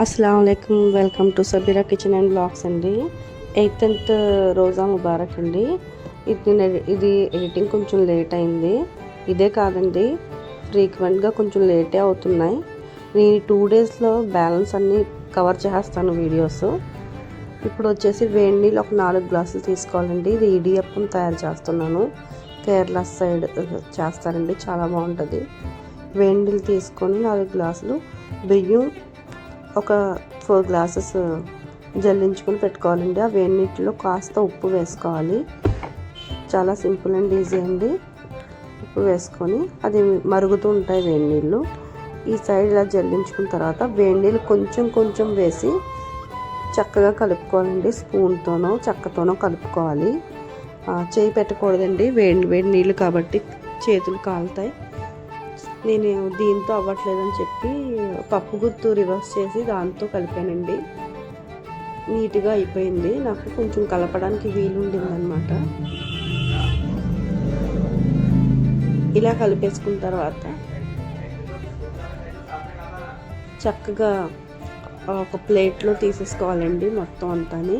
అస్సలం అయికం welcome to Sabira kitchen and blogs అండి. ఎయిత్ రోజా ముబారక్ అండి. ఇది నేను- ఇది ఎడిటింగ్ కొంచెం లేట్ అయింది. ఇదే కాదండి ఫ్రీక్వెంట్గా కొంచెం లేటే అవుతున్నాయి. నేను టూ డేస్లో బ్యాలెన్స్ అన్నీ కవర్ చేస్తాను వీడియోస్ ఇప్పుడు వచ్చేసి వేడి నీళ్ళు ఒక నాలుగు గ్లాసులు తీసుకోవాలండి. ఇది ఇడియప్పం తయారు చేస్తున్నాను. కేరళ సైడ్ uh, చేస్తారండి. చాలా బాగుంటుంది. వేడి నీళ్ళు తీసుకొని నాలుగు గ్లాసులు బియ్యం ఒక ఫోర్ గ్లాసెస్ uh, జల్లించుకొని పెట్టుకోవాలండి. ఆ వేడి నీటిలో కాస్త ఉప్పు వేసుకోవాలి. చాలా సింపుల్ అండ్ ఈజీ అండి. ఉప్పు వేసుకొని అది మరుగుతూ ఉంటాయి వేడి నీళ్ళు ఈ సైడ్ ఇలా జల్లించుకున్న తర్వాత వేడి నీళ్ళు కొంచెం కొంచెం వేసి చక్కగా కలుపుకోవాలండి. స్పూన్తోనో చక్కతోనో కలుపుకోవాలి. చేయి పెట్టకూడదండి. వేడి వేడి నీళ్ళు కాబట్టి చేతులు కాలుతాయి. నేను దీంతో అవ్వట్లేదని చెప్పి పప్పు గుత్తు రివర్స్ చేసి దాంతో కలిపానండి. నీట్గా అయిపోయింది. నాకు కొంచెం కలపడానికి వీలు ఉండిందనమాట ఇలా కలిపేసుకున్న తర్వాత చక్కగా ఒక ప్లేట్లో తీసేసుకోవాలండి మొత్తం అంతాని.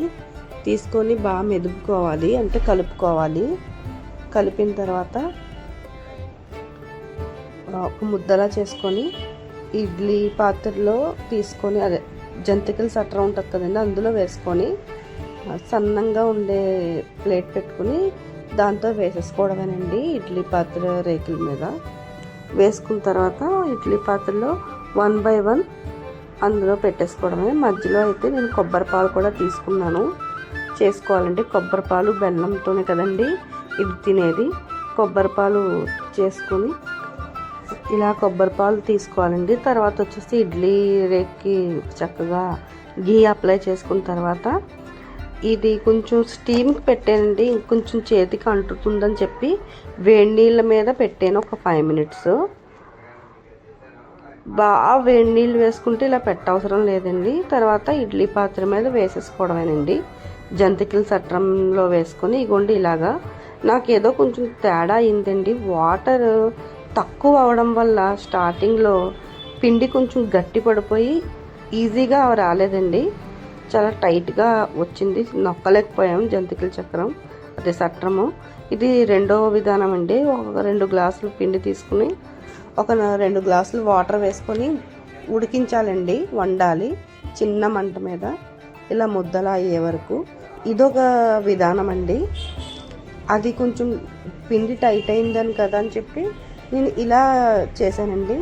తీసుకొని బాగా మెదుపుకోవాలి అంటే కలుపుకోవాలి. కలిపిన తర్వాత ఒక ముద్దలా చేసుకొని ఇడ్లీ పాత్రలో తీసుకొని అదే జంతికలు సట్ర ఉంటుంది కదండి అందులో వేసుకొని సన్నంగా ఉండే ప్లేట్ పెట్టుకుని దాంతో వేసేసుకోవడమేనండి ఇడ్లీ పాత్ర రేకుల మీద. వేసుకున్న తర్వాత ఇడ్లీ పాత్రలో వన్ బై వన్ అందులో పెట్టేసుకోవడమే. మధ్యలో అయితే నేను కొబ్బరి పాలు కూడా తీసుకున్నాను. చేసుకోవాలండి. కొబ్బరి పాలు బెల్లంతోనే కదండి ఇది తినేది. కొబ్బరి పాలు చేసుకుని ఇలా కొబ్బరి పాలు తీసుకోవాలండి. తర్వాత వచ్చేసి ఇడ్లీ రేక్కి చక్కగా గీ అప్లై చేసుకున్న తర్వాత ఇది కొంచెం స్టీమ్కి పెట్టానండి. కొంచెం చేతికి అంటుతుందని చెప్పి వేడి నీళ్ళ మీద పెట్టాను ఒక ఫైవ్ మినిట్స్. బాగా వేడి నీళ్ళు వేసుకుంటే ఇలా పెట్టవసరం లేదండి. తర్వాత ఇడ్లీ పాత్ర మీద వేసేసుకోవడమేనండి. జంతికల సట్రంలో వేసుకొని ఇగోండి ఇలాగా. నాకు ఏదో కొంచెం తేడా అయిందండి. వాటర్ తక్కువ అవడం వల్ల స్టార్టింగ్లో పిండి కొంచెం గట్టి పడిపోయి ఈజీగా రాలేదండి. చాలా టైట్గా వచ్చింది. నొక్కలేకపోయాం జంతికల చక్రం. అదే సట్రము ఇది రెండో విధానం అండి. ఒక రెండు గ్లాసులు పిండి తీసుకుని ఒక రెండు గ్లాసులు వాటర్ వేసుకొని ఉడికించాలండి. వండాలి చిన్న మంట మీద. ఇలా ముద్దలా అయ్యే వరకు. ఇదొక విధానం అండి. అది కొంచెం పిండి టైట్ అయిందని కదా అని చెప్పి నేను ఇలా చేశానండి.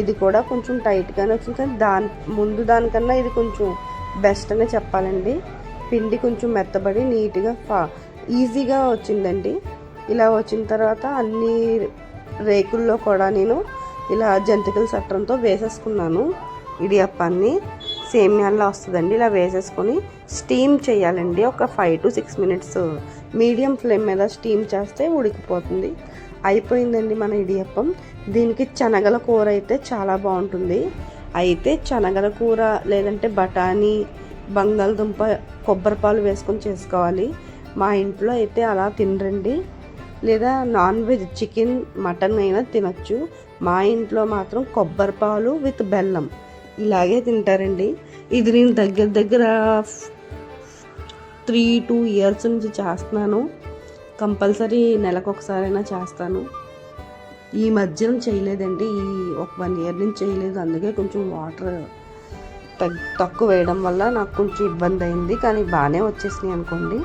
ఇది కూడా కొంచెం టైట్గానే వచ్చింది కానీ దాని ముందు దానికన్నా ఇది కొంచెం బెస్ట్ అనే చెప్పాలండి. పిండి కొంచెం మెత్తబడి నీట్గా ఫా ఈజీగా వచ్చిందండి. ఇలా వచ్చిన తర్వాత అన్ని రేకుల్లో కూడా నేను ఇలా జంతికల సట్రంతో వేసేసుకున్నాను. ఇడియప్పాన్ని సేమ్యాల్లో వస్తుందండి. ఇలా వేసేసుకొని స్టీమ్ చేయాలండి. ఒక five to six minutes medium flame మీద స్టీమ్ చేస్తే ఉడికిపోతుంది. అయిపోయిందండి మన ఇడియప్పం. దీనికి శనగల కూర అయితే చాలా బాగుంటుంది. అయితే శనగల కూర లేదంటే బఠానీ బంగాళదుంప కొబ్బరిపాలు వేసుకొని చేసుకోవాలి. మా ఇంట్లో అయితే అలా తినరండి. లేదా నాన్ వెజ్ చికెన్ మటన్ అయినా తినచ్చు. మా ఇంట్లో మాత్రం కొబ్బరిపాలు విత్ బెల్లం ఇలాగే తింటారండి. ఇది నేను దగ్గర దగ్గర త్రీ టూ ఇయర్స్ నుంచి చేస్తున్నాను. కంపల్సరీ నెలకు ఒకసారైనా చేస్తాను. ఈ మధ్యన చేయలేదండి. ఈ ఒక వన్ ఇయర్ నుంచి చేయలేదు. అందుకే కొంచెం వాటర్ తగ్ తక్కువ వేయడం వల్ల నాకు కొంచెం ఇబ్బంది అయింది. కానీ బాగానే వచ్చేసినాయి అనుకోండి.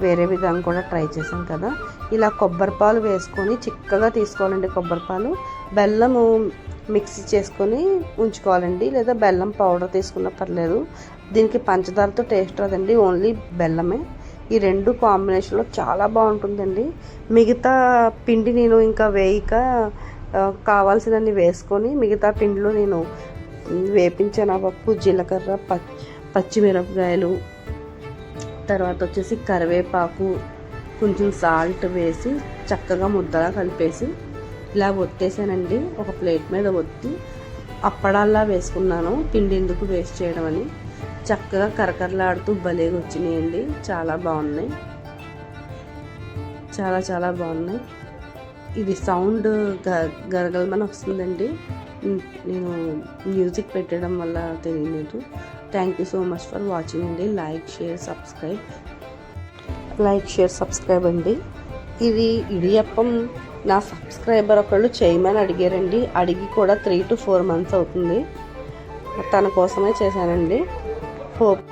వేరే విధంగా కూడా ట్రై చేశాం కదా. ఇలా కొబ్బరి పాలు వేసుకొని చిక్కగా తీసుకోవాలండి కొబ్బరి పాలు. బెల్లము మిక్సీ చేసుకొని ఉంచుకోవాలండి. లేదా బెల్లం పౌడర్ తీసుకున్నా పర్లేదు. దీనికి పంచదారతో టేస్ట్ రాదండి. ఓన్లీ బెల్లమే. ఈ రెండు కాంబినేషన్లో చాలా బాగుంటుందండి. మిగతా పిండి నేను ఇంకా వేయక కావాల్సినన్ని వేసుకొని మిగతా పిండిలో నేను వేపించిన పప్పు జీలకర్ర పచ్చి పచ్చిమిరపకాయలు తర్వాత వచ్చేసి కరివేపాకు కొంచెం సాల్ట్ వేసి చక్కగా ముద్దలా కలిపేసి ఇలా ఒత్తేసానండి. ఒక ప్లేట్ మీద ఒత్తి అప్పడాల్లా వేసుకున్నాను. పిండి ఎందుకు వేస్ట్ చేయడం అని. చక్కగా కరకరలాడుతూ భలేగా వచ్చినాయండి. చాలా బాగున్నాయి. చాలా చాలా బాగున్నాయి. ఇది సౌండ్ గ గరగలమని వస్తుందండి. నేను మ్యూజిక్ పెట్టడం వల్ల తెలియలేదు. Thank you so much for watching అండి. Like share subscribe like share subscribe అండి. ఇది ఇడియప్పం నా సబ్స్క్రైబర్ ఒకళ్ళు చేయమని అడిగారండి. అడిగి కూడా త్రీ టు ఫోర్ మంత్స్ అవుతుంది. తన కోసమే చేశానండి hope